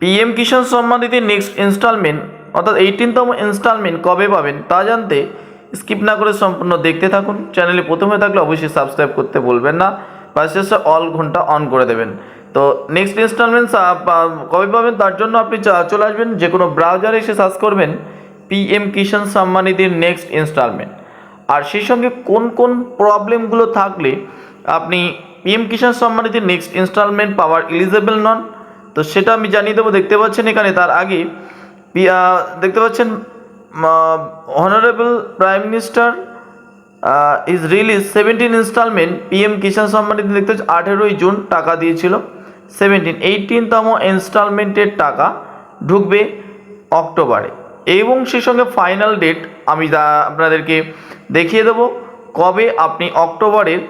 PM Kisan Samman নিধির next instalment অর্থাৎ এইটিনতম instalment কবে পাবেন তা জানতে স্কিপ না করে সম্পূর্ণ দেখতে থাকুন। চ্যানেলে প্রথমে থাকলে অবশ্যই সাবস্ক্রাইব করতে বলবেন না। পাশে অল ঘণ্টা অন করে দেবেন। তো নেক্সট ইনস্টলমেন্ট কবে পাবেন তার জন্য আপনি চলে আসবেন যে কোনো ব্রাউজারে এসে সার্চ করবেন পিএম কিষাণ সম্মান নিধির নেক্সট ইনস্টলমেন্ট আর সেই সঙ্গে কোন কোন প্রবলেমগুলো থাকলে আপনি পিএম কিষাণ সম্মান নিধির নেক্সট ইনস্টলমেন্ট পাওয়ার এলিজেবল নন। তো সেটা আমি জানিয়ে দেবো। দেখতে পাচ্ছেন এখানে তার আগে দেখতে পাচ্ছেন honourable prime minister is release seventeen instalment PM Kisan Samman Nidhi দেখতে পাচ্ছেন, আঠেরোই জুন টাকা দিয়েছিল। সেভেন্টিন এইটিনতম ইনস্টলমেন্টের টাকা ঢুকবে অক্টোবরে। এবং সেই সঙ্গে ফাইনাল ডেট আমি আপনাদেরকে দেখিয়ে দেবো, কবে আপনি অক্টোবরের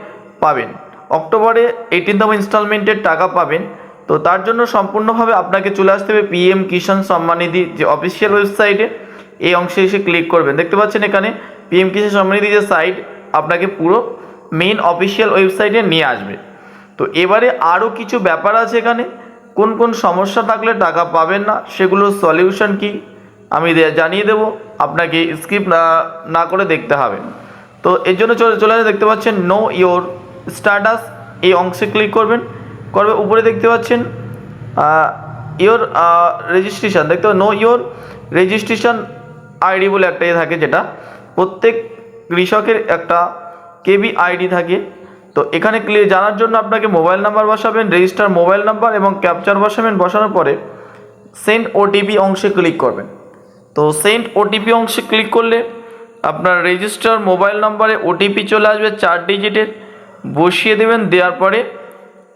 পাবেন। অক্টোবরে এইটিনতম ইনস্টলমেন্টের টাকা পাবেন। তো তার জন্য সম্পূর্ণভাবে আপনাকে চলে আসতে হবে পিএম কিষাণ সম্মান নিধি যে অফিসিয়াল ওয়েবসাইটে এই অংশে এসে ক্লিক করবেন। দেখতে পাচ্ছেন এখানে পিএম কিষাণ সম্মান নিধি যে সাইট আপনাকে পুরো মেইন অফিসিয়াল ওয়েবসাইটে নিয়ে আসবে। তো এবারে আরও কিছু ব্যাপার আছে এখানে। কোন কোন সমস্যা থাকলে টাকা পাবেন না সেগুলোর সলিউশন কি, আমি জানিয়ে দেবো। আপনাকে স্কিপ না না করে দেখতে হবে। তো এর জন্য চলে চলে দেখতে পাচ্ছেন নো ইয়োর স্ট্যাটাস এই অংশে ক্লিক করবেন। করবে, উপরে দেখতে পাচ্ছেন ইয়োর রেজিস্ট্রেশন দেখতে নো ইয়োর রেজিস্ট্রেশন আইডি বলে একটা ইয়ে থাকে যেটা, প্রত্যেক কৃষকের একটা কেবি আইডি থাকে। তো এখানে জানার জন্য আপনাকে মোবাইল নাম্বার বসাবেন রেজিস্টার মোবাইল নাম্বার এবং ক্যাপচার বসাবেন, বসানোর পরে সেন্ড ওটিপি অংশে ক্লিক করবেন। তো সেন্ড ওটিপি অংশে ক্লিক করলে আপনার রেজিস্টার মোবাইল নাম্বারে ওটিপি চলে আসবে, চার ডিজিটের বসিয়ে দেবেন, দেওয়ার পরে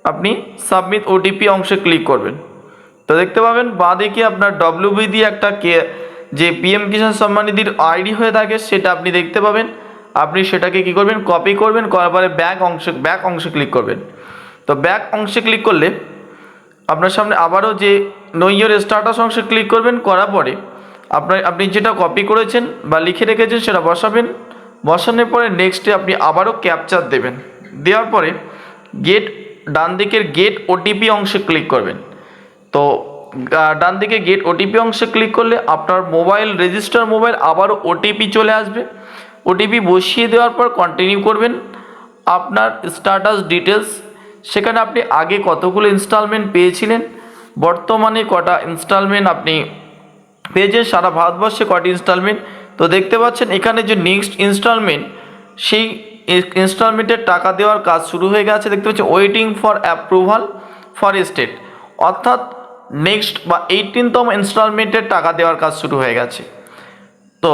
আপনি সাবমিট ওটিপি অংশে ক্লিক করবেন। তো দেখতে পাবেন, বাঁদিকে আপনার ডব্লিউবি দিয়ে একটা কে, যে পিএম কিষাণ সম্মান নিধির আইডি হয়ে থাকে, সেটা আপনি দেখতে পাবেন। আপনি সেটাকে কি করবেন? কপি করবেন, করার পরে ব্যাক অংশে ব্যাক অংশে ক্লিক করবেন। তো ব্যাক অংশে ক্লিক করলে আপনার সামনে আবারও যে নইয়ের স্ট্যাটাস অংশে ক্লিক করবেন, করার পরে আপনার, আপনি যেটা কপি করেছেন বা লিখে রেখেছেন, সেটা বসাবেন। বসানোর পরে নেক্সটে আপনি আবারও ক্যাপচার দেবেন। দেওয়ার পরে গেট ডান দিকের গেট ওটিপি অংশে ক্লিক করবেন। তো ডান দিকে গেট ওটিপি অংশে ক্লিক করলে আপনার মোবাইল রেজিস্টার মোবাইল আবারও ওটিপি চলে আসবে। ওটিপি বসিয়ে দেওয়ার পর কন্টিনিউ করবেন আপনার স্ট্যাটাস ডিটেলস সেখানে আপনি আগে কতগুলো ইনস্টলমেন্ট পেয়েছিলেন? বর্তমানে কটা ইনস্টলমেন্ট আপনি পেয়েছেন? সারা ভারতবর্ষে কটি ইনস্টলমেন্ট তো দেখতে পাচ্ছেন, এখানে যে নেক্সট ইনস্টলমেন্ট সেই ইনস্টলমেন্টের টাকা দেওয়ার কাজ শুরু হয়ে গেছে। দেখতে পাচ্ছি waiting for approval for state অর্থাৎ নেক্সট বা এইটিনতম ইনস্টলমেন্টের টাকা দেওয়ার কাজ শুরু হয়ে গেছে। তো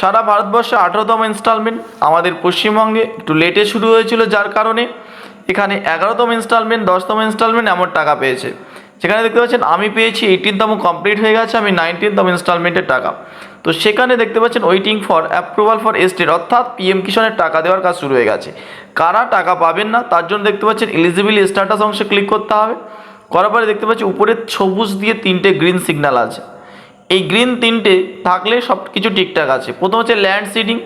সারা ভারতবর্ষে আঠেরোতম ইনস্টলমেন্ট আমাদের পশ্চিমবঙ্গে একটু লেটে শুরু হয়েছিল, যার কারণে এখানে এগারোতম ইনস্টলমেন্ট দশতম ইনস্টলমেন্ট এমন টাকা পেয়েছে। সেখানে দেখতে পাচ্ছেন, আমি পেয়েছি এইটিনতম কমপ্লিট হয়ে গেছে, আমি নাইনটিনতম ইনস্টলমেন্টের টাকা। তো সেখানে দেখতে পাচ্ছেন waiting for approval for state অর্থাৎ পিএম কিষানের টাকা দেওয়ার কাজ শুরু হয়ে গেছে। কারা টাকা পাবেন না, তার জন্য দেখতে পাচ্ছেন এলিজিবল স্ট্যাটাস অংশে ক্লিক করতে হবে। করার পরে দেখতে পাচ্ছি উপরে সবুজ দিয়ে তিনটে গ্রিন সিগন্যাল আছে। এই গ্রিন তিনটে থাকলে সব কিছু ঠিকঠাক আছে। প্রথম হচ্ছে ল্যান্ড সিডিং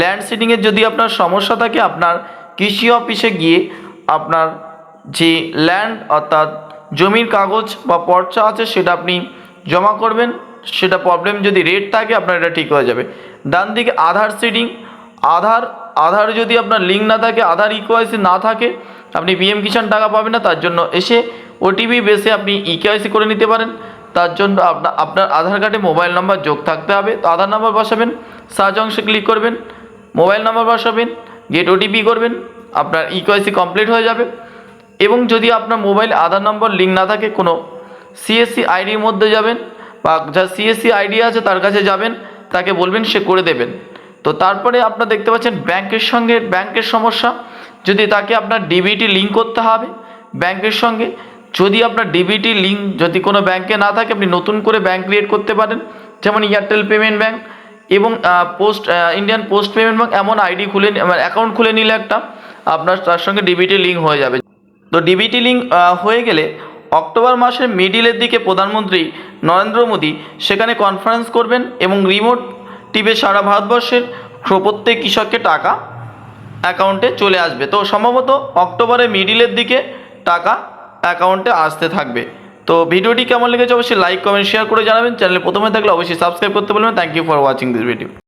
ল্যান্ড সিডিংয়ের যদি আপনার সমস্যা থাকে, আপনার কৃষি অফিসে গিয়ে আপনার যে ল্যান্ড অর্থাৎ জমির কাগজ বা পর্চা আছে, সেটা আপনি জমা করবেন। সেটা প্রবলেম যদি রেট থাকে, আপনার এটা ঠিক হয়ে যাবে। ডান দিকে আধার সিডিং আধার আধার যদি আপনার লিঙ্ক না থাকে আধার ইকোয়াইসি না থাকে, আপনি পিএম কিষাণ টাকা পাবেন না, তার জন্য এসে ওটিপি বেসে আপনি ইকেআইসি করে নিতে পারেন। তার জন্য আপনার আপনার আধার কার্ডে মোবাইল নাম্বার যোগ থাকতে হবে। তো আধার নাম্বার বসাবেন সার্চ অংশে ক্লিক করবেন মোবাইল নাম্বার বসাবেন গেট ওটিপি করবেন, আপনার ইকোয়াইসি কমপ্লিট হয়ে যাবে। এবং যদি আপনার মোবাইল আধার নম্বর লিঙ্ক না থাকে, কোনো সিএসসি আইডির মধ্যে যাবেন বা যার সিএসসি আইডি আছে তার কাছে যাবেন, তাকে বলবেন, সে করে দেবেন। তো তারপরে আপনার দেখতে পাচ্ছেন ব্যাংকের সঙ্গে, ব্যাংকের সমস্যা। যদি তাকে আপনার ডিবিটি লিঙ্ক করতে হবে ব্যাংকের সঙ্গে, যদি আপনার ডিবিটি লিঙ্ক যদি কোনো ব্যাংকে না থাকে, আপনি নতুন করে ব্যাংক ক্রিয়েট করতে পারেন, যেমন এয়ারটেল পেমেন্ট ব্যাংক এবং post Indian post payment bank এমন আইডি খুলে অ্যাকাউন্ট খুলে নিলে একটা আপনার তার সঙ্গে ডিবিটি লিঙ্ক হয়ে যাবে। তো ডিবিটি লিঙ্ক হয়ে গেলে অক্টোবর মাসের মিডিলের দিকে প্রধানমন্ত্রী নরেন্দ্র মোদী সেখানে কনফারেন্স করবেন এবং রিমোট টিপে সারা ভারতবর্ষের প্রত্যেক কৃষককে টাকা অ্যাকাউন্টে চলে আসবে। তো সম্ভবত অক্টোবরের মিডিলের দিকে টাকা অ্যাকাউন্টে আসতে থাকবে। তো ভিডিওটি কেমন লেগেছে অবশ্যই লাইক কমেন্ট শেয়ার করে জানাবেন। চ্যানেলে প্রথমে থাকলে অবশ্যই সাবস্ক্রাইব করতে বলবেন thank you for watching this video